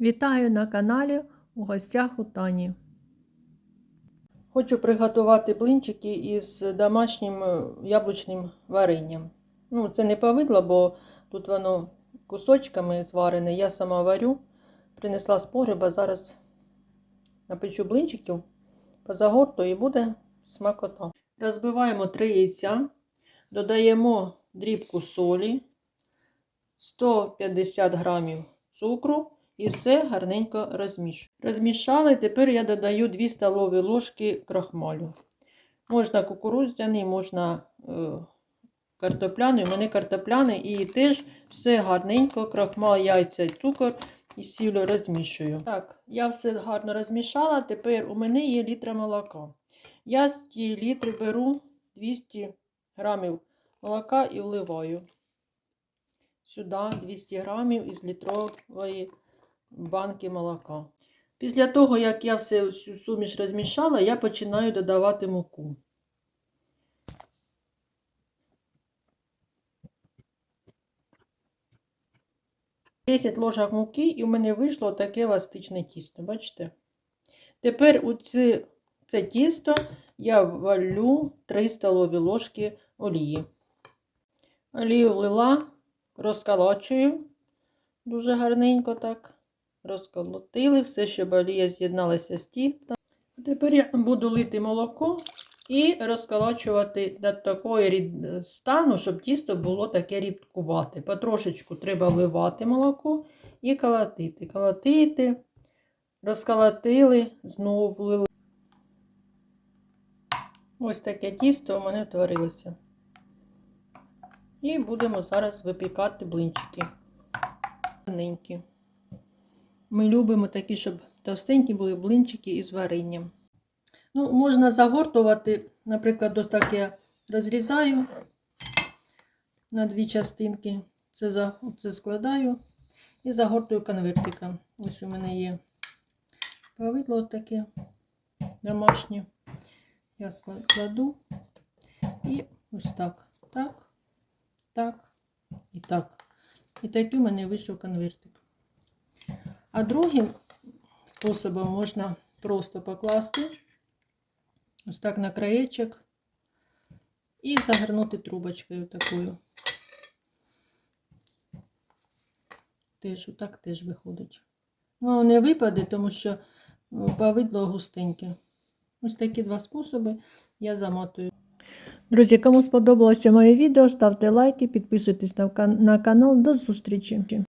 Вітаю на каналі у гостях у Тані. Хочу приготувати блинчики із домашнім е, яблучним варенням. Ну, це не повидло, бо тут воно кусочками зварене. Я сама варю. Принесла з погреба, зараз напечу блинчиків, позагорту і буде смакота. Розбиваємо 3 яйця, додаємо дрібку солі, 150 грамів цукру і все гарненько розмішую. Розмішали, тепер я додаю 2 столові ложки крахмалю. Можна кукурудзяний, можна е, картопляний. У мене картопляний і теж все гарненько, крахмал, яйця, цукор і сіль розмішую. Так, я все гарно розмішала. Тепер у мене є літра молока. Я з цієї літри беру 200 грамів молока і вливаю сюди 200 грамів із літрової банки молока. Після того, як я все всю суміш розмішала, я починаю додавати муку. Десять ложок муки і в мене вийшло таке еластичне тісто. Бачите? Тепер у це, це тісто я валю 3 столові ложки олії. Олію влила, розколочую дуже гарненько так. Розколотили все, щоб олія з'єдналася з тістом. Тепер я буду лити молоко і розколочувати до такої стану, щоб тісто було таке рідкувате. Потрошечку треба вливати молоко і колотити. Колотити, розколотили, знову влили. Ось таке тісто у мене утворилося. І будемо зараз випікати блинчики. Тоненькі. Ми любимо такі, щоб товстенькі були блинчики із варенням. Ну, можна загортувати, наприклад, ось так я розрізаю на дві частинки. Це, за, це складаю і загортую конвертиком. Ось у мене є повидло таке домашнє. Я складу і ось так, так, так і так. І такий у мене вийшов конвертик. А другим способом можна просто покласти ось так на краєчок і загорнути трубочкою такою. Теж отак теж виходить. Ну, не випаде, тому що ну, повидло густеньке. Ось такі два способи я замотую. Друзі, кому сподобалося моє відео, ставте лайки, підписуйтесь на канал. До зустрічі!